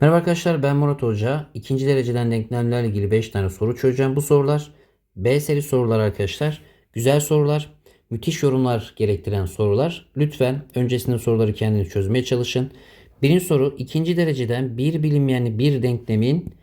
Merhaba arkadaşlar ben Murat Hoca. İkinci dereceden denklemlerle ilgili 5 tane soru çözeceğim. Bu sorular B seri sorular arkadaşlar. Güzel sorular, müthiş yorumlar gerektiren sorular. Lütfen öncesinde soruları kendiniz çözmeye çalışın. Birinci soru ikinci dereceden bir bilinmeyenli bir denklemin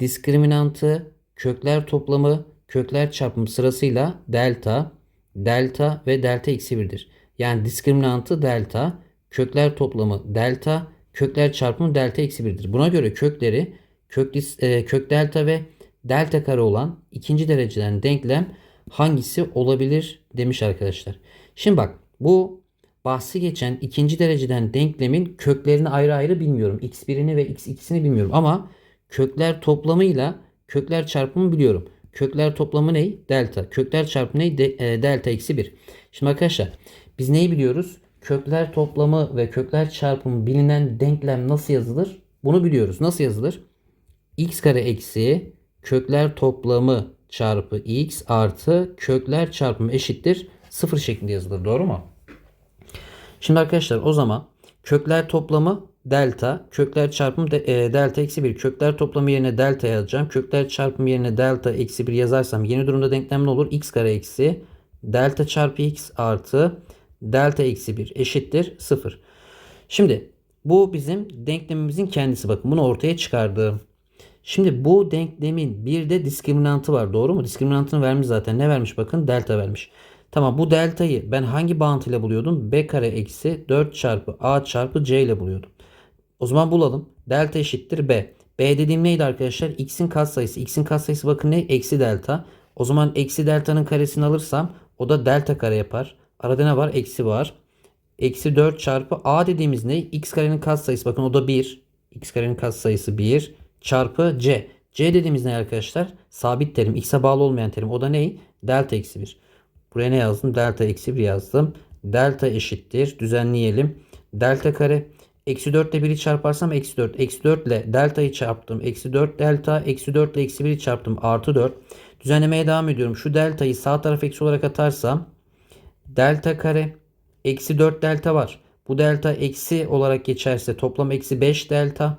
diskriminantı, kökler toplamı, kökler çarpımı sırasıyla delta, delta ve delta eksi 1'dir. Yani diskriminantı delta, kökler toplamı delta, kökler çarpımı delta eksi 1'dir. Buna göre kökleri kök, e, kök delta ve delta kare olan ikinci dereceden denklem hangisi olabilir demiş arkadaşlar. Şimdi bak bu bahsi geçen ikinci dereceden denklemin köklerini ayrı ayrı bilmiyorum. x1'ini ve x2'sini bilmiyorum ama kökler toplamıyla kökler çarpımı biliyorum. Kökler toplamı ne? Delta. Kökler çarpımı ne? De- e, delta eksi 1. Şimdi arkadaşlar biz neyi biliyoruz? Kökler toplamı ve kökler çarpımı bilinen denklem nasıl yazılır? Bunu biliyoruz. Nasıl yazılır? x kare eksi kökler toplamı çarpı x artı kökler çarpımı eşittir 0 şeklinde yazılır. Doğru mu? Şimdi arkadaşlar o zaman kökler toplamı delta, kökler çarpımı de, e, delta eksi 1. Kökler toplamı yerine delta yazacağım. Kökler çarpımı yerine delta eksi 1 yazarsam yeni durumda denklem ne olur? x kare eksi delta çarpı x artı delta eksi 1 eşittir 0. Şimdi bu bizim denklemimizin kendisi. Bakın bunu ortaya çıkardım. Şimdi bu denklemin bir de diskriminantı var. Doğru mu? Diskriminantını vermiş zaten. Ne vermiş? Bakın delta vermiş. Tamam bu deltayı ben hangi bağıntıyla buluyordum? b kare eksi 4 çarpı a çarpı c ile buluyordum. O zaman bulalım. Delta eşittir b. b dediğim neydi arkadaşlar? x'in katsayısı. x'in katsayısı bakın ne? Eksi delta. O zaman eksi delta'nın karesini alırsam o da delta kare yapar. Arada ne var? Eksi var. Eksi 4 çarpı a dediğimiz ne? x karenin katsayısı. Bakın o da 1. x karenin katsayısı 1 çarpı c. c dediğimiz ne arkadaşlar? Sabit terim. x'e bağlı olmayan terim. O da ne? Delta eksi 1. Buraya ne yazdım? Delta eksi 1 yazdım. Delta eşittir. Düzenleyelim. Delta kare. Eksi 4 ile 1'i çarparsam eksi 4. Eksi 4 ile delta'yı çarptım. Eksi 4 delta. Eksi 4 ile eksi 1'i çarptım. Artı 4. Düzenlemeye devam ediyorum. Şu delta'yı sağ taraf eksi olarak atarsam delta kare eksi 4 delta var. Bu delta eksi olarak geçerse toplam eksi 5 delta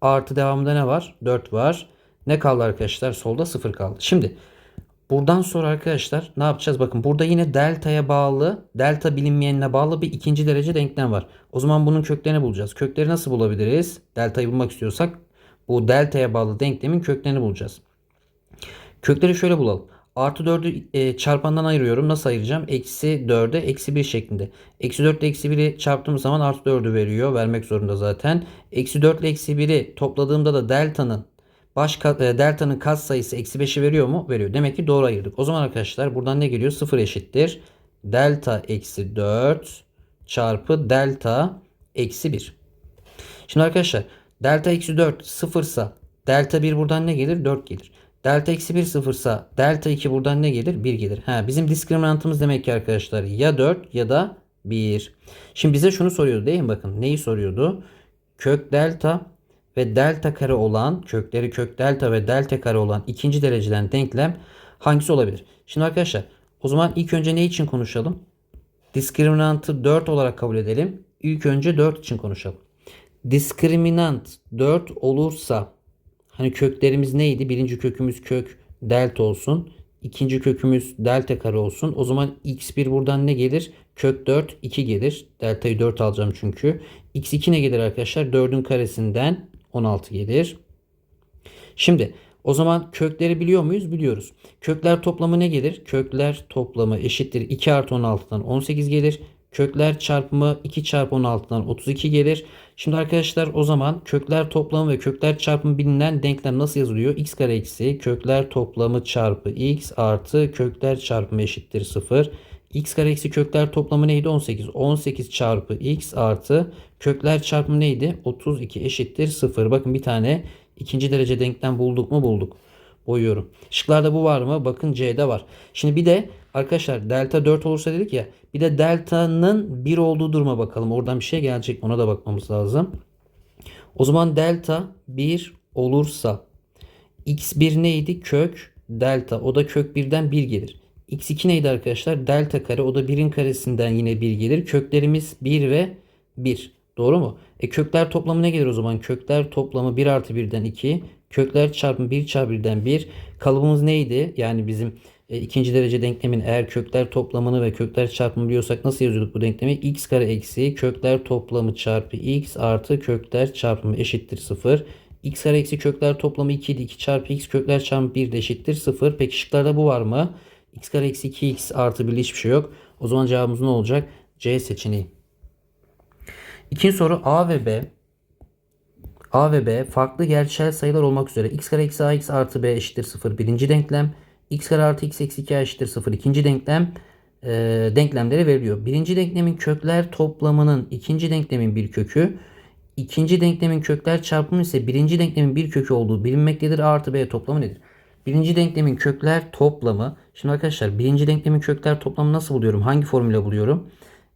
artı devamında ne var? 4 var. Ne kaldı arkadaşlar? Solda 0 kaldı. Şimdi buradan sonra arkadaşlar ne yapacağız? Bakın burada yine delta'ya bağlı, delta bilinmeyenine bağlı bir ikinci derece denklem var. O zaman bunun köklerini bulacağız. Kökleri nasıl bulabiliriz? Delta'yı bulmak istiyorsak bu delta'ya bağlı denklemin köklerini bulacağız. Kökleri şöyle bulalım. Artı 4'ü e, çarpandan ayırıyorum. Nasıl ayıracağım? Eksi 4'e eksi 1 şeklinde. Eksi 4 ile eksi 1'i çarptığım zaman artı 4'ü veriyor. Vermek zorunda zaten. Eksi 4 ile eksi 1'i topladığımda da delta'nın baş kat, e, delta'nın katsayısı eksi 5'i veriyor mu? Veriyor. Demek ki doğru ayırdık. O zaman arkadaşlar buradan ne geliyor? 0 eşittir. Delta eksi 4 çarpı delta eksi 1. Şimdi arkadaşlar delta eksi 4 sıfırsa delta 1 buradan ne gelir? 4 gelir. Delta eksi 1 sıfırsa delta 2 buradan ne gelir? 1 gelir. Ha, bizim diskriminantımız demek ki arkadaşlar ya 4 ya da 1. Şimdi bize şunu soruyordu değil mi? Bakın neyi soruyordu? Kök delta ve delta kare olan kökleri kök delta ve delta kare olan ikinci dereceden denklem hangisi olabilir? Şimdi arkadaşlar o zaman ilk önce ne için konuşalım? Diskriminantı 4 olarak kabul edelim. İlk önce 4 için konuşalım. Diskriminant 4 olursa Hani köklerimiz neydi? Birinci kökümüz kök delta olsun. İkinci kökümüz delta kare olsun. O zaman x1 buradan ne gelir? Kök 4 2 gelir. Deltayı 4 alacağım çünkü. x2 ne gelir arkadaşlar? 4'ün karesinden 16 gelir. Şimdi o zaman kökleri biliyor muyuz? Biliyoruz. Kökler toplamı ne gelir? Kökler toplamı eşittir 2 artı 16'dan 18 gelir. Kökler çarpımı 2 çarpı 16'dan 32 gelir. Şimdi arkadaşlar o zaman kökler toplamı ve kökler çarpımı bilinen denklem nasıl yazılıyor? x kare eksi kökler toplamı çarpı x artı kökler çarpımı eşittir 0. x kare eksi kökler toplamı neydi? 18. 18 çarpı x artı kökler çarpımı neydi? 32 eşittir 0. Bakın bir tane ikinci derece denklem bulduk mu? Bulduk. Boyuyorum. Şıklarda bu var mı? Bakın C'de var. Şimdi bir de arkadaşlar delta 4 olursa dedik ya. Bir de delta'nın 1 olduğu duruma bakalım. Oradan bir şey gelecek. Ona da bakmamız lazım. O zaman delta 1 olursa x1 neydi? Kök delta. O da kök 1'den 1 gelir. x2 neydi arkadaşlar? Delta kare. O da 1'in karesinden yine 1 gelir. Köklerimiz 1 ve 1. Doğru mu? E kökler toplamı ne gelir o zaman? Kökler toplamı 1 artı 1'den 2. Kökler çarpımı 1 çarpı 1'den 1. Kalıbımız neydi? Yani bizim e, ikinci derece denklemin eğer kökler toplamını ve kökler çarpımı biliyorsak nasıl yazıyorduk bu denklemi? x kare eksi kökler toplamı çarpı x artı kökler çarpımı eşittir 0. x kare eksi kökler toplamı 2 idi. 2 çarpı x kökler çarpımı 1 de eşittir 0. Peki şıklarda bu var mı? x kare eksi 2x artı 1 hiçbir şey yok. O zaman cevabımız ne olacak? C seçeneği. İkinci soru A ve B A ve B farklı gerçel sayılar olmak üzere x kare eksi ax artı b eşittir 0 birinci denklem. x kare artı x eksi 2 eşittir 0 ikinci denklem e, denklemleri veriliyor. Birinci denklemin kökler toplamının ikinci denklemin bir kökü. ikinci denklemin kökler çarpımı ise birinci denklemin bir kökü olduğu bilinmektedir. A artı b toplamı nedir? Birinci denklemin kökler toplamı. Şimdi arkadaşlar birinci denklemin kökler toplamı nasıl buluyorum? Hangi formüle buluyorum?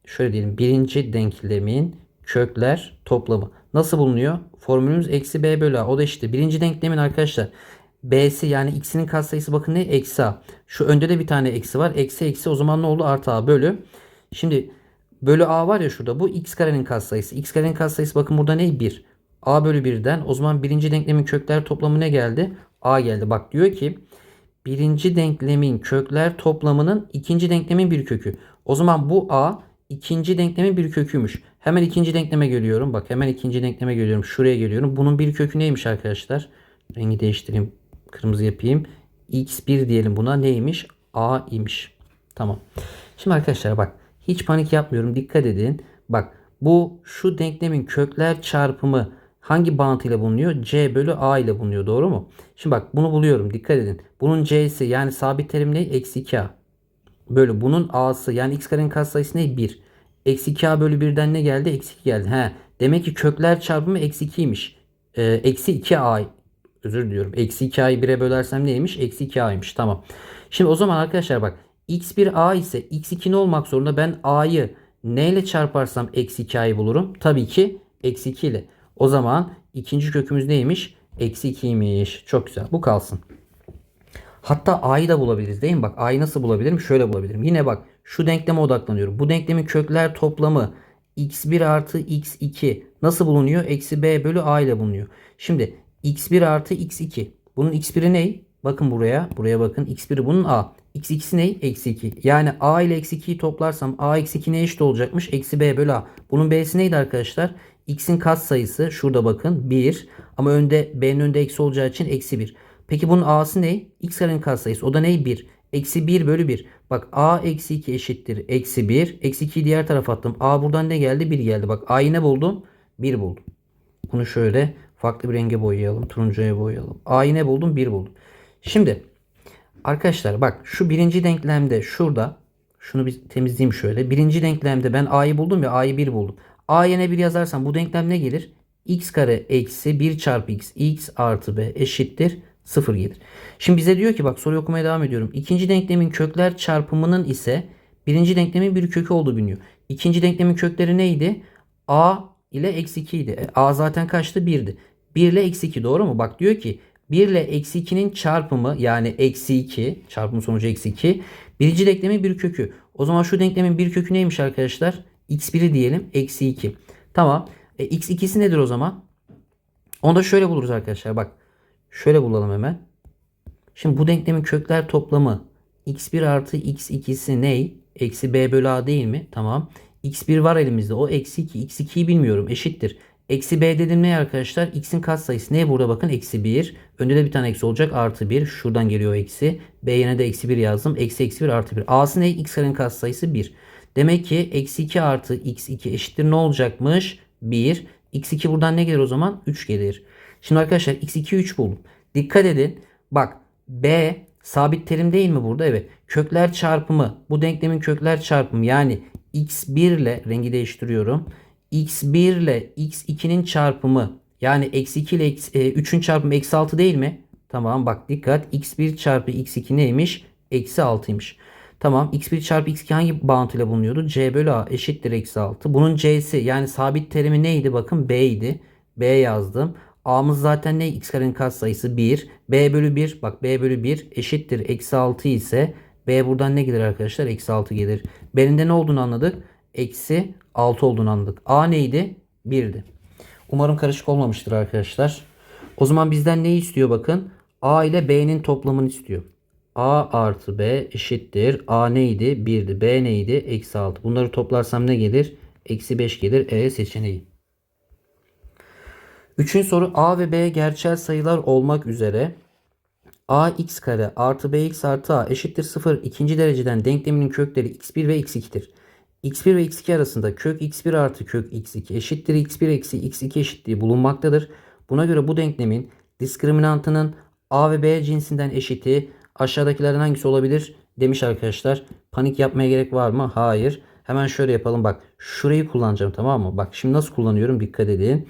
Şöyle diyelim. Birinci denklemin kökler toplamı. Nasıl bulunuyor? Formülümüz eksi b bölü a. O da işte birinci denklemin arkadaşlar b'si yani x'inin katsayısı bakın ne? Eksi a. Şu önde de bir tane eksi var. Eksi eksi o zaman ne oldu? Artı a bölü. Şimdi bölü a var ya şurada. Bu x karenin katsayısı. x karenin katsayısı bakın burada ne? 1. a bölü 1'den o zaman birinci denklemin kökler toplamı ne geldi? a geldi. Bak diyor ki birinci denklemin kökler toplamının ikinci denklemin bir kökü. O zaman bu a ikinci denklemin bir köküymüş. Hemen ikinci denkleme geliyorum. Bak hemen ikinci denkleme geliyorum. Şuraya geliyorum. Bunun bir kökü neymiş arkadaşlar? Rengi değiştireyim. Kırmızı yapayım. x1 diyelim buna. Neymiş? a imiş. Tamam. Şimdi arkadaşlar bak. Hiç panik yapmıyorum. Dikkat edin. Bak bu şu denklemin kökler çarpımı hangi bağıntıyla bulunuyor? c bölü a ile bulunuyor. Doğru mu? Şimdi bak bunu buluyorum. Dikkat edin. Bunun c'si yani sabit terim ne? Eksi 2a. Bölü bunun a'sı yani x karenin katsayısı ne? 1. Eksi 2a bölü 1'den ne geldi? Eksi 2 geldi. He. Demek ki kökler çarpımı eksi 2'ymiş. Ee, eksi 2a özür diliyorum. Eksi 2a'yı 1'e bölersem neymiş? Eksi 2a'ymış. Tamam. Şimdi o zaman arkadaşlar bak. x1 a ise x2 ne olmak zorunda? Ben a'yı neyle çarparsam eksi 2a'yı bulurum? Tabii ki eksi 2 ile. O zaman ikinci kökümüz neymiş? Eksi 2'ymiş. Çok güzel. Bu kalsın. Hatta a'yı da bulabiliriz değil mi? Bak a'yı nasıl bulabilirim? Şöyle bulabilirim. Yine bak şu denkleme odaklanıyorum. Bu denklemin kökler toplamı x1 artı x2 nasıl bulunuyor? Eksi b bölü a ile bulunuyor. Şimdi x1 artı x2. Bunun x1'i ne? Bakın buraya. Buraya bakın. x1'i bunun a. x2'si ne? Eksi 2. Yani a ile eksi 2'yi toplarsam a eksi 2 ne eşit olacakmış? Eksi b bölü a. Bunun b'si neydi arkadaşlar? x'in katsayısı şurada bakın 1. Ama önde b'nin önünde eksi olacağı için eksi 1. Peki bunun a'sı ne? x karenin katsayısı. O da ne? 1. Eksi 1 bölü 1. Bak a eksi 2 eşittir. Eksi 1. Eksi 2'yi diğer tarafa attım. a buradan ne geldi? 1 geldi. Bak a'yı ne buldum? 1 buldum. Bunu şöyle farklı bir renge boyayalım. Turuncuya boyayalım. a'yı ne buldum? 1 buldum. Şimdi arkadaşlar bak şu birinci denklemde şurada şunu bir temizleyeyim şöyle. Birinci denklemde ben a'yı buldum ya a'yı 1 buldum. a yerine 1 yazarsam bu denklem ne gelir? x kare eksi 1 çarpı x x artı b eşittir 0 gelir. Şimdi bize diyor ki bak soruyu okumaya devam ediyorum. İkinci denklemin kökler çarpımının ise birinci denklemin bir kökü olduğu biliniyor. İkinci denklemin kökleri neydi? A ile eksi 2 idi. E, A zaten kaçtı? 1'di. 1 ile eksi 2 doğru mu? Bak diyor ki 1 ile eksi 2'nin çarpımı yani eksi 2 çarpım sonucu eksi 2 birinci denklemin bir kökü. O zaman şu denklemin bir kökü neymiş arkadaşlar? x1'i diyelim eksi 2. Tamam. E, x2'si nedir o zaman? Onu da şöyle buluruz arkadaşlar. Bak Şöyle bulalım hemen. Şimdi bu denklemin kökler toplamı x1 artı x2'si ne? Eksi b bölü a değil mi? Tamam. x1 var elimizde. O eksi 2. x2'yi bilmiyorum. Eşittir. Eksi b dedim ne arkadaşlar? x'in katsayısı ne? Burada bakın eksi 1. Önde de bir tane eksi olacak. Artı 1. Şuradan geliyor eksi. b yerine de eksi 1 yazdım. Eksi eksi 1 artı 1. a'sı ne? x karenin katsayısı 1. Demek ki eksi 2 artı x2 eşittir ne olacakmış? 1. x2 buradan ne gelir o zaman? 3 gelir. Şimdi arkadaşlar x2 3 buldum. Dikkat edin. Bak b sabit terim değil mi burada? Evet. Kökler çarpımı. Bu denklemin kökler çarpımı yani x1 ile rengi değiştiriyorum. x1 ile x2'nin çarpımı yani eksi 2 ile 3'ün e, çarpımı eksi 6 değil mi? Tamam bak dikkat. x1 çarpı x2 neymiş? Eksi 6'ymış. Tamam x1 çarpı x2 hangi bağıntıyla bulunuyordu? c bölü a eşittir eksi 6. Bunun c'si yani sabit terimi neydi? Bakın b idi. b yazdım. A'mız zaten ne? X karenin katsayısı 1. B bölü 1. Bak B bölü 1 eşittir. Eksi 6 ise B buradan ne gelir arkadaşlar? Eksi 6 gelir. B'nin de ne olduğunu anladık? Eksi 6 olduğunu anladık. A neydi? 1'di. Umarım karışık olmamıştır arkadaşlar. O zaman bizden ne istiyor bakın. A ile B'nin toplamını istiyor. A artı B eşittir. A neydi? 1'di. B neydi? Eksi 6. Bunları toplarsam ne gelir? Eksi 5 gelir. E seçeneği. Üçüncü soru A ve B gerçel sayılar olmak üzere ax kare artı bx artı a eşittir 0 ikinci dereceden denkleminin kökleri x1 ve x2'dir. x1 ve x2 arasında kök x1 artı kök x2 eşittir x1 eksi x2 eşitliği bulunmaktadır. Buna göre bu denklemin diskriminantının a ve b cinsinden eşiti aşağıdakilerden hangisi olabilir demiş arkadaşlar. Panik yapmaya gerek var mı? Hayır. Hemen şöyle yapalım bak. Şurayı kullanacağım tamam mı? Bak şimdi nasıl kullanıyorum dikkat edin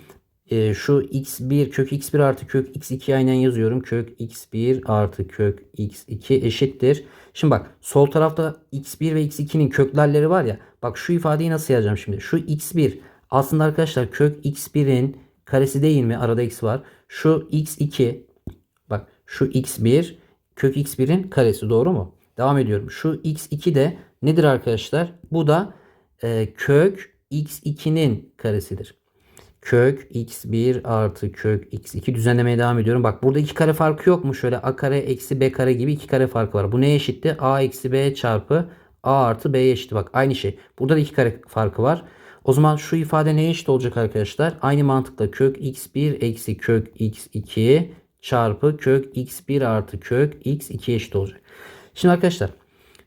e, şu x1 kök x1 artı kök x2 aynen yazıyorum. Kök x1 artı kök x2 eşittir. Şimdi bak sol tarafta x1 ve x2'nin köklerleri var ya. Bak şu ifadeyi nasıl yazacağım şimdi? Şu x1 aslında arkadaşlar kök x1'in karesi değil mi? Arada x var. Şu x2 bak şu x1 kök x1'in karesi doğru mu? Devam ediyorum. Şu x2 de nedir arkadaşlar? Bu da e, kök x2'nin karesidir kök x1 artı kök x2 düzenlemeye devam ediyorum. Bak burada iki kare farkı yok mu? Şöyle a kare eksi b kare gibi iki kare farkı var. Bu ne eşitti? a eksi b çarpı a artı b eşitti. Bak aynı şey. Burada da iki kare farkı var. O zaman şu ifade neye eşit olacak arkadaşlar? Aynı mantıkla kök x1 eksi kök x2 çarpı kök x1 artı kök x2 eşit olacak. Şimdi arkadaşlar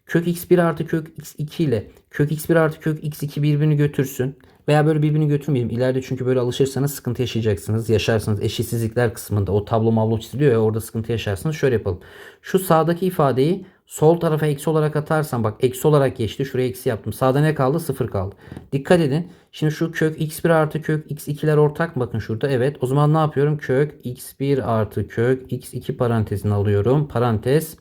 kök x1 artı kök x2 ile kök x1 artı kök x2 birbirini götürsün. Veya böyle birbirini götürmeyeyim. İleride çünkü böyle alışırsanız sıkıntı yaşayacaksınız. Yaşarsınız. Eşitsizlikler kısmında o tablo mablo çiziliyor ya orada sıkıntı yaşarsınız. Şöyle yapalım. Şu sağdaki ifadeyi sol tarafa eksi olarak atarsam bak eksi olarak geçti. Şuraya eksi yaptım. Sağda ne kaldı? Sıfır kaldı. Dikkat edin. Şimdi şu kök x1 artı kök x2'ler ortak? Bakın şurada. Evet. O zaman ne yapıyorum? Kök x1 artı kök x2 parantezini alıyorum. Parantez.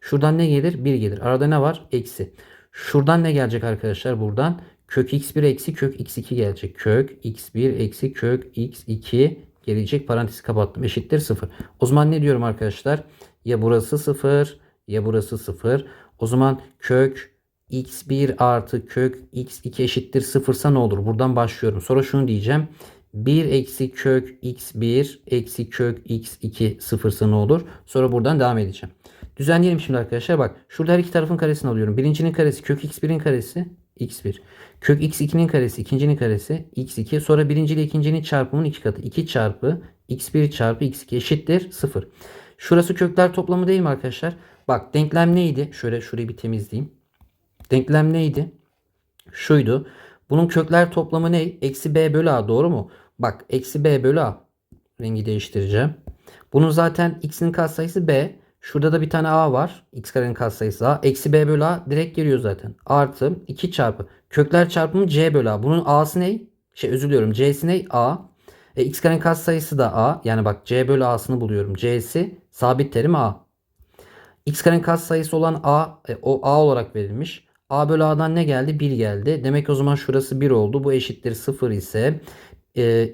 Şuradan ne gelir? 1 gelir. Arada ne var? Eksi. Şuradan ne gelecek arkadaşlar? Buradan Kök x1 eksi kök x2 gelecek. Kök x1 eksi kök x2 gelecek. Parantezi kapattım. Eşittir 0. O zaman ne diyorum arkadaşlar? Ya burası 0 ya burası 0. O zaman kök x1 artı kök x2 eşittir 0 ne olur? Buradan başlıyorum. Sonra şunu diyeceğim. 1 eksi kök x1 eksi kök x2 sıfırsa ne olur? Sonra buradan devam edeceğim. Düzenleyelim şimdi arkadaşlar. Bak şurada her iki tarafın karesini alıyorum. Birincinin karesi kök x1'in karesi x1. Kök x2'nin karesi ikincinin karesi x2. Sonra birinci ile ikincinin çarpımının iki katı. 2 çarpı x1 çarpı x2 eşittir 0. Şurası kökler toplamı değil mi arkadaşlar? Bak denklem neydi? Şöyle şurayı bir temizleyeyim. Denklem neydi? Şuydu. Bunun kökler toplamı ne? Eksi b bölü a doğru mu? Bak eksi b bölü a. Rengi değiştireceğim. Bunun zaten x'in katsayısı b. Şurada da bir tane a var. x karenin katsayısı a. Eksi b bölü a direkt geliyor zaten. Artı 2 çarpı. Kökler çarpımı c bölü a. Bunun a'sı ne? Şey özür diliyorum. c'si ne? a. E, x karenin katsayısı da a. Yani bak c bölü a'sını buluyorum. c'si sabit terim a. x karenin katsayısı olan a. E, o a olarak verilmiş. a bölü a'dan ne geldi? 1 geldi. Demek o zaman şurası 1 oldu. Bu eşittir 0 ise e,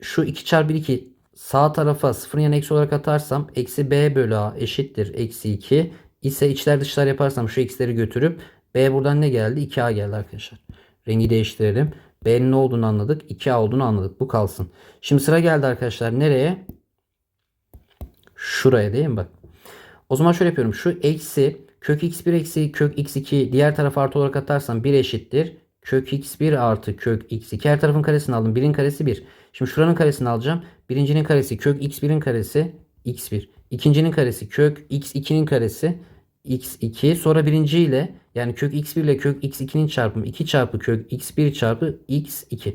şu 2 çarpı 2 sağ tarafa sıfırın yanına eksi olarak atarsam eksi b bölü a eşittir eksi 2 ise içler dışlar yaparsam şu eksileri götürüp b buradan ne geldi? 2a geldi arkadaşlar. Rengi değiştirelim. b'nin ne olduğunu anladık. 2a olduğunu anladık. Bu kalsın. Şimdi sıra geldi arkadaşlar. Nereye? Şuraya değil mi? Bak. O zaman şöyle yapıyorum. Şu eksi kök x1 eksi kök x2 diğer tarafa artı olarak atarsam 1 eşittir. Kök x1 artı kök x2 her tarafın karesini aldım. 1'in karesi 1. Şimdi şuranın karesini alacağım. Birincinin karesi kök x1'in karesi x1. İkincinin karesi kök x2'nin karesi x2. Sonra birinci ile yani kök x1 ile kök x2'nin çarpımı 2 çarpı kök x1 çarpı x2.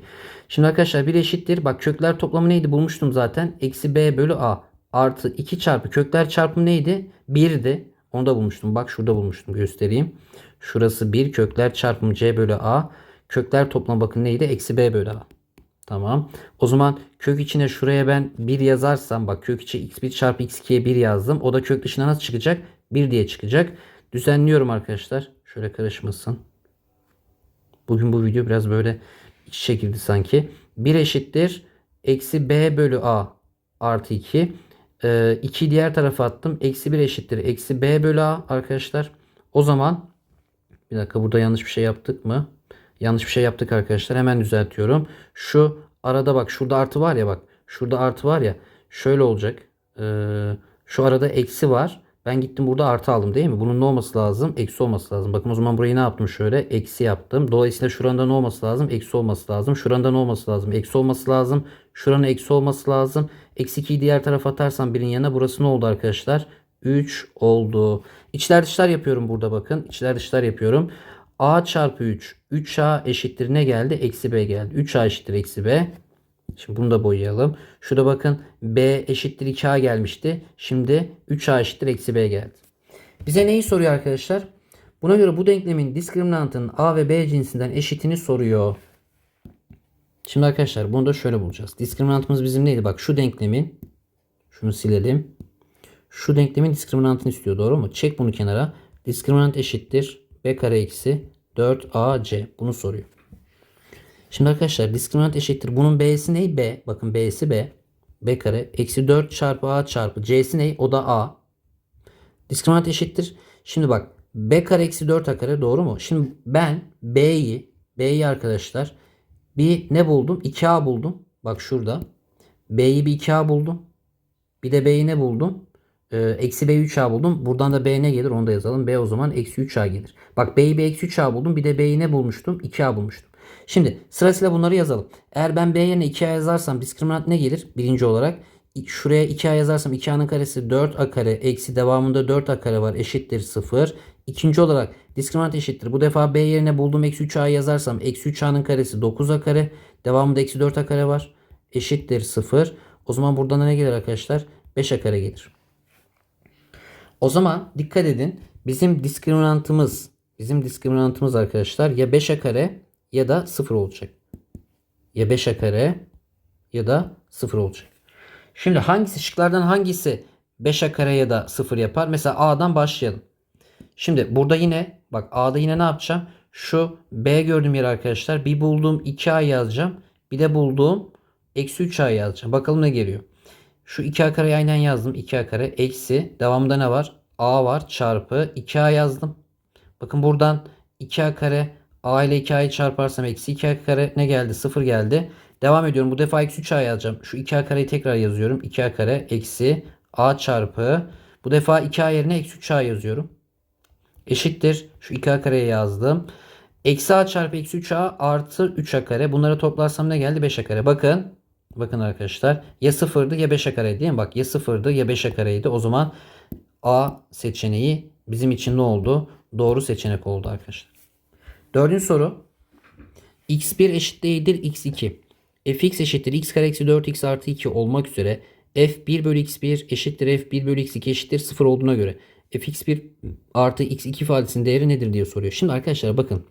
Şimdi arkadaşlar bir eşittir. Bak kökler toplamı neydi bulmuştum zaten. Eksi b bölü a artı 2 çarpı kökler çarpımı neydi? 1'di. Onu da bulmuştum. Bak şurada bulmuştum. Göstereyim. Şurası 1 kökler çarpımı c bölü a. Kökler toplamı bakın neydi? Eksi b bölü a. Tamam. O zaman kök içine şuraya ben 1 yazarsam bak kök içi x1 çarpı x2'ye 1 yazdım. O da kök dışına nasıl çıkacak? 1 diye çıkacak. Düzenliyorum arkadaşlar. Şöyle karışmasın. Bugün bu video biraz böyle iç şekilde sanki. 1 eşittir. Eksi b bölü a artı 2. 2 ee, diğer tarafa attım. Eksi 1 eşittir. Eksi b bölü a arkadaşlar. O zaman bir dakika burada yanlış bir şey yaptık mı? Yanlış bir şey yaptık arkadaşlar. Hemen düzeltiyorum. Şu arada bak şurada artı var ya bak. Şurada artı var ya. Şöyle olacak. Ee, şu arada eksi var. Ben gittim burada artı aldım değil mi? Bunun ne olması lazım? Eksi olması lazım. Bakın o zaman burayı ne yaptım şöyle? Eksi yaptım. Dolayısıyla şuranda ne olması lazım? Eksi olması lazım. Şuranda ne olması lazım? Eksi olması lazım. Şuranın eksi olması lazım. Eksi 2'yi diğer tarafa atarsam birin yanına burası ne oldu arkadaşlar? 3 oldu. İçler dışlar yapıyorum burada bakın. İçler dışlar yapıyorum. A çarpı 3. 3A eşittir ne geldi? Eksi B geldi. 3A eşittir eksi B. Şimdi bunu da boyayalım. Şurada bakın B eşittir 2A gelmişti. Şimdi 3A eşittir eksi B geldi. Bize neyi soruyor arkadaşlar? Buna göre bu denklemin diskriminantının A ve B cinsinden eşitini soruyor. Şimdi arkadaşlar bunu da şöyle bulacağız. Diskriminantımız bizim neydi? Bak şu denklemin şunu silelim. Şu denklemin diskriminantını istiyor doğru mu? Çek bunu kenara. Diskriminant eşittir B kare eksi 4AC. Bunu soruyor. Şimdi arkadaşlar diskriminant eşittir. Bunun B'si ne? B. Bakın B'si B. B kare. Eksi 4 çarpı A çarpı C'si ne? O da A. Diskriminant eşittir. Şimdi bak. B kare eksi 4 A kare doğru mu? Şimdi ben B'yi B'yi arkadaşlar bir ne buldum? 2A buldum. Bak şurada. B'yi bir 2A buldum. Bir de B'yi ne buldum? Ee, eksi B 3A buldum. Buradan da B ne gelir? Onu da yazalım. B o zaman eksi 3A gelir. Bak B'yi bir eksi 3A buldum. Bir de B'yi ne bulmuştum? 2A bulmuştum. Şimdi sırasıyla bunları yazalım. Eğer ben B yerine 2A yazarsam diskriminant ne gelir? Birinci olarak şuraya 2A yazarsam 2A'nın karesi 4A kare eksi devamında 4A kare var eşittir 0. İkinci olarak diskriminant eşittir. Bu defa B yerine bulduğum eksi 3A yazarsam eksi 3A'nın karesi 9A kare devamında eksi 4A kare var eşittir 0. O zaman buradan da ne gelir arkadaşlar? 5A kare gelir. O zaman dikkat edin. Bizim diskriminantımız bizim diskriminantımız arkadaşlar ya 5A kare ya da 0 olacak. Ya 5A kare ya da 0 olacak. Şimdi hangisi şıklardan hangisi 5A kare ya da 0 yapar? Mesela A'dan başlayalım. Şimdi burada yine bak A'da yine ne yapacağım? Şu B gördüğüm yer arkadaşlar. Bir bulduğum 2A yazacağım. Bir de bulduğum eksi 3A yazacağım. Bakalım ne geliyor. Şu 2A kareyi aynen yazdım. 2A kare eksi. Devamında ne var? A var çarpı 2A yazdım. Bakın buradan 2A kare A ile 2A'yı çarparsam eksi 2A kare ne geldi? 0 geldi. Devam ediyorum. Bu defa eksi 3A yazacağım. Şu 2A kareyi tekrar yazıyorum. 2A kare eksi A çarpı. Bu defa 2A yerine eksi 3A yazıyorum. Eşittir. Şu 2A kareye yazdım. Eksi A çarpı eksi 3A artı 3A kare. Bunları toplarsam ne geldi? 5A kare. Bakın. Bakın arkadaşlar. Ya 0'dı ya 5A kare değil mi? Bak ya 0'dı ya 5A kareydi. O zaman A seçeneği bizim için ne oldu? Doğru seçenek oldu arkadaşlar. Dördüncü soru. x1 eşit değildir x2. fx eşittir x kare eksi 4x artı 2 olmak üzere f1 bölü x1 eşittir f1 bölü x2 eşittir 0 olduğuna göre fx1 artı x2 ifadesinin değeri nedir diye soruyor. Şimdi arkadaşlar bakın.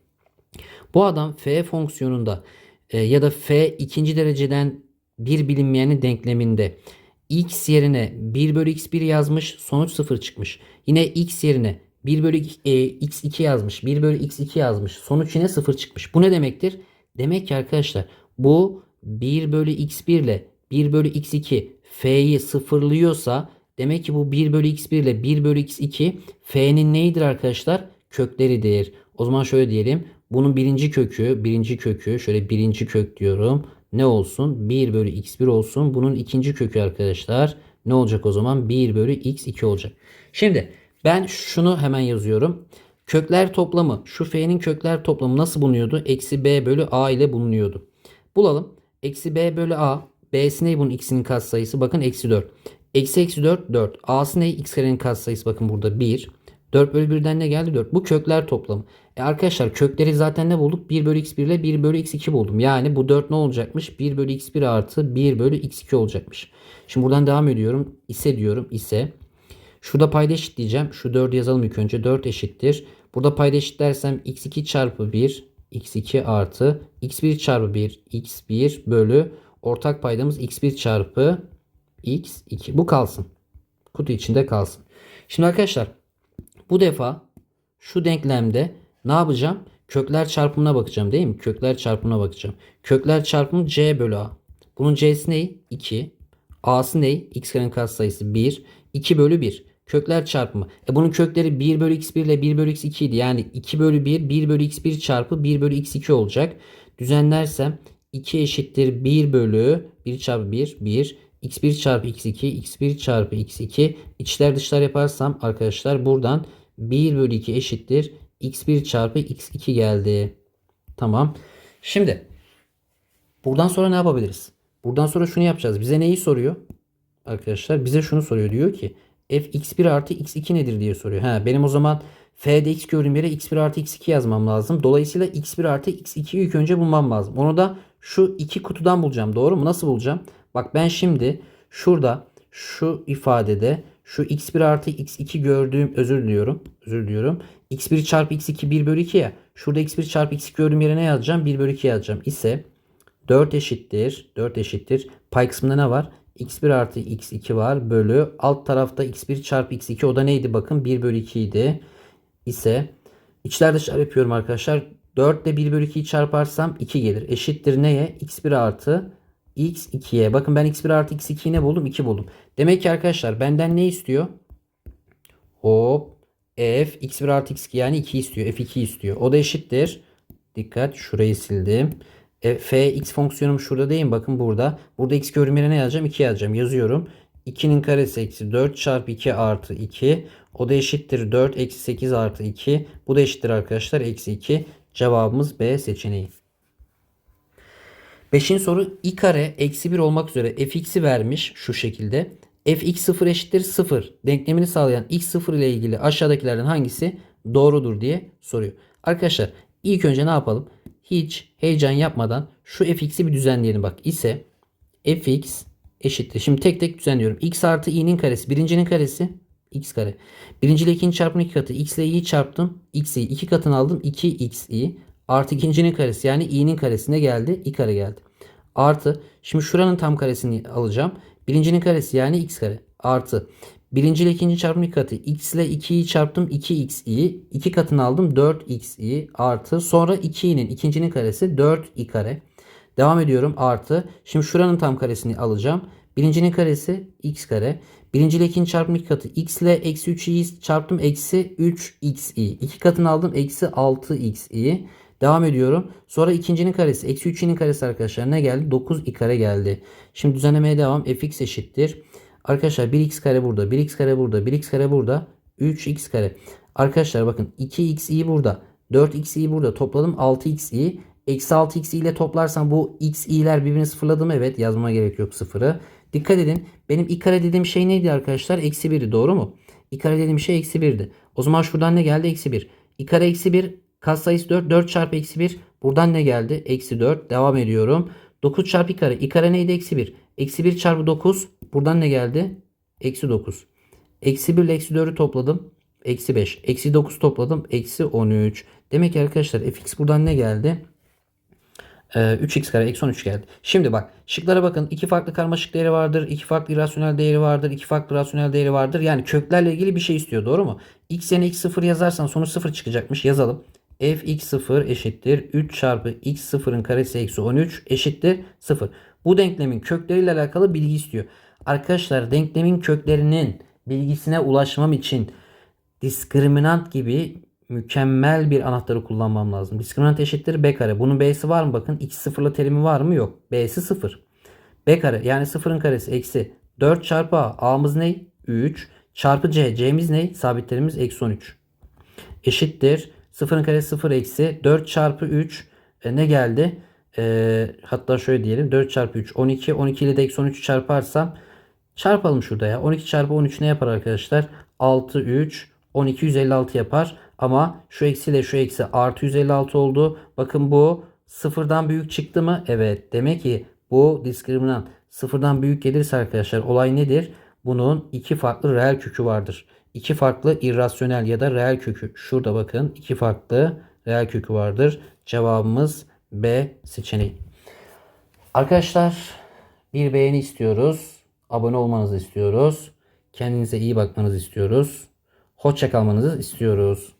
Bu adam f fonksiyonunda e, ya da f ikinci dereceden bir bilinmeyenin denkleminde x yerine 1 bölü x1 yazmış sonuç 0 çıkmış. Yine x yerine 1 bölü e, x2 yazmış. 1 bölü x2 yazmış. Sonuç yine 0 çıkmış. Bu ne demektir? Demek ki arkadaşlar bu 1 bölü x1 ile 1 bölü x2 f'yi sıfırlıyorsa demek ki bu 1 bölü x1 ile 1 bölü x2 f'nin neyidir arkadaşlar? Kökleridir. O zaman şöyle diyelim. Bunun birinci kökü, birinci kökü şöyle birinci kök diyorum. Ne olsun? 1 bölü x1 olsun. Bunun ikinci kökü arkadaşlar ne olacak o zaman? 1 bölü x2 olacak. Şimdi ben şunu hemen yazıyorum. Kökler toplamı şu f'nin kökler toplamı nasıl bulunuyordu? Eksi b bölü a ile bulunuyordu. Bulalım. Eksi b bölü a. B'si ne bunun x'inin katsayısı? Bakın eksi 4. Eksi eksi 4 4. A'sı ne? X karenin katsayısı bakın burada 1. 4 bölü 1'den ne geldi? 4. Bu kökler toplamı. E arkadaşlar kökleri zaten ne bulduk? 1 bölü x1 ile 1 bölü x2 buldum. Yani bu 4 ne olacakmış? 1 bölü x1 artı 1 bölü x2 olacakmış. Şimdi buradan devam ediyorum. İse diyorum. ise. Şurada payda eşitleyeceğim. Şu 4 yazalım ilk önce. 4 eşittir. Burada payda eşitlersem x2 çarpı 1 x2 artı x1 çarpı 1 x1 bölü ortak paydamız x1 çarpı x2. Bu kalsın. Kutu içinde kalsın. Şimdi arkadaşlar bu defa şu denklemde ne yapacağım? Kökler çarpımına bakacağım değil mi? Kökler çarpımına bakacağım. Kökler çarpımı c bölü a. Bunun c'si ne? 2. a'sı ne? x karenin katsayısı 1. 2 bölü 1. Kökler çarpımı. E bunun kökleri 1 bölü x1 ile 1 bölü x2 idi. Yani 2 bölü 1 1 bölü x1 çarpı 1 bölü x2 olacak. Düzenlersem 2 eşittir 1 bölü 1 çarpı 1 1 x1 çarpı x2 x1 çarpı x2 içler dışlar yaparsam arkadaşlar buradan 1 bölü 2 eşittir x1 çarpı x2 geldi. Tamam. Şimdi buradan sonra ne yapabiliriz? Buradan sonra şunu yapacağız. Bize neyi soruyor? Arkadaşlar bize şunu soruyor. Diyor ki f x1 artı x2 nedir diye soruyor. Ha, benim o zaman f'de x gördüğüm yere x1 artı x2 yazmam lazım. Dolayısıyla x1 artı x2'yi ilk önce bulmam lazım. Onu da şu iki kutudan bulacağım. Doğru mu? Nasıl bulacağım? Bak ben şimdi şurada şu ifadede şu x1 artı x2 gördüğüm özür diliyorum. Özür diliyorum. x1 çarpı x2 1 bölü 2 ya. Şurada x1 çarpı x2 gördüğüm yere ne yazacağım? 1 bölü 2 yazacağım. İse 4 eşittir. 4 eşittir. Pay kısmında ne var? x1 artı x2 var. Bölü alt tarafta x1 çarpı x2 o da neydi? Bakın 1 bölü 2 idi. İse içler dışlar yapıyorum arkadaşlar. 4 ile 1 bölü 2'yi çarparsam 2 gelir. Eşittir neye? x1 artı x2'ye. Bakın ben x1 artı x2'yi ne buldum? 2 buldum. Demek ki arkadaşlar benden ne istiyor? Hop. F x1 artı x2 yani 2 istiyor. F2 istiyor. O da eşittir. Dikkat şurayı sildim. E, f x fonksiyonum şurada değil mi? Bakın burada. Burada x gördüğüm yere ne yazacağım? 2 yazacağım. Yazıyorum. 2'nin karesi eksi 4 çarpı 2 artı 2. O da eşittir 4 eksi 8 artı 2. Bu da eşittir arkadaşlar. Eksi 2. Cevabımız B seçeneği. Beşinci soru i kare eksi 1 olmak üzere fx'i vermiş şu şekilde. fx 0 eşittir 0 denklemini sağlayan x 0 ile ilgili aşağıdakilerden hangisi doğrudur diye soruyor. Arkadaşlar ilk önce ne yapalım? Hiç heyecan yapmadan şu fx'i bir düzenleyelim. Bak ise fx eşittir. Şimdi tek tek düzenliyorum. x artı i'nin karesi. Birincinin karesi x kare. Birinci ile ikinci çarpımın iki katı. x ile i'yi çarptım. x'i iki katını aldım. 2x'i artı ikincinin karesi yani i'nin karesine geldi. i kare geldi. Artı şimdi şuranın tam karesini alacağım. Birincinin karesi yani x kare. Artı birinci ile ikinci çarpımın iki katı. x ile 2'yi çarptım 2x'i. iki katını aldım 4x'i artı sonra 2'nin ikincinin karesi 4i kare. Devam ediyorum artı. Şimdi şuranın tam karesini alacağım. Birincinin karesi x kare. Birinci ile ikinci çarpım iki katı. x ile eksi 3i'yi çarptım. Eksi 3x'i. iki katını aldım. Eksi 6x'i. Devam ediyorum. Sonra ikincinin karesi. Eksi 3'inin karesi arkadaşlar. Ne geldi? 9i kare geldi. Şimdi düzenlemeye devam. fx eşittir. Arkadaşlar 1x kare burada. 1x kare burada. 1x kare burada. 3x kare. Arkadaşlar bakın 2x'i burada. 4x'i burada. Topladım 6x'i. Eksi 6x ile toplarsam bu x i'ler birbirini sıfırladı mı? Evet yazmama gerek yok sıfırı. Dikkat edin. Benim i kare dediğim şey neydi arkadaşlar? Eksi 1'di doğru mu? i kare dediğim şey eksi 1'di. O zaman şuradan ne geldi? Eksi 1. i kare eksi 1 katsayısı 4. 4 çarpı eksi 1. Buradan ne geldi? Eksi 4. Devam ediyorum. 9 çarpı kare. i kare neydi? Eksi 1. Eksi 1 çarpı 9. Buradan ne geldi? Eksi 9. Eksi 1 ile eksi 4'ü topladım. Eksi 5. Eksi 9 topladım. Eksi 13. Demek ki arkadaşlar fx buradan ne geldi? 3x kare eksi 13 geldi. Şimdi bak şıklara bakın. iki farklı karmaşık değeri vardır. iki farklı irrasyonel değeri vardır. iki farklı rasyonel değeri vardır. Yani köklerle ilgili bir şey istiyor. Doğru mu? x yerine x 0 yazarsan sonuç 0 çıkacakmış. Yazalım. F x 0 eşittir. 3 çarpı x 0'ın karesi eksi 13 eşittir 0. Bu denklemin kökleriyle alakalı bilgi istiyor. Arkadaşlar denklemin köklerinin bilgisine ulaşmam için diskriminant gibi mükemmel bir anahtarı kullanmam lazım. Diskriminant eşittir b kare. Bunun b'si var mı? Bakın 2 sıfırla terimi var mı? Yok. b'si 0. b kare yani sıfırın karesi eksi 4 çarpı a. a'mız ne? 3. Çarpı c. c'miz ne? Sabitlerimiz eksi 13. Eşittir. Sıfırın karesi 0 eksi 4 çarpı 3 e, ne geldi? E, hatta şöyle diyelim. 4 çarpı 3 12. 12 ile de eksi 13'ü çarparsam çarpalım şurada ya. 12 çarpı 13 ne yapar arkadaşlar? 6 3 12 156 yapar. Ama şu eksi ile şu eksi artı 156 oldu. Bakın bu sıfırdan büyük çıktı mı? Evet. Demek ki bu diskriminant sıfırdan büyük gelirse arkadaşlar olay nedir? Bunun iki farklı reel kökü vardır. İki farklı irrasyonel ya da reel kökü. Şurada bakın iki farklı reel kökü vardır. Cevabımız B seçeneği. Arkadaşlar bir beğeni istiyoruz. Abone olmanızı istiyoruz. Kendinize iyi bakmanızı istiyoruz. Hoşça kalmanızı istiyoruz.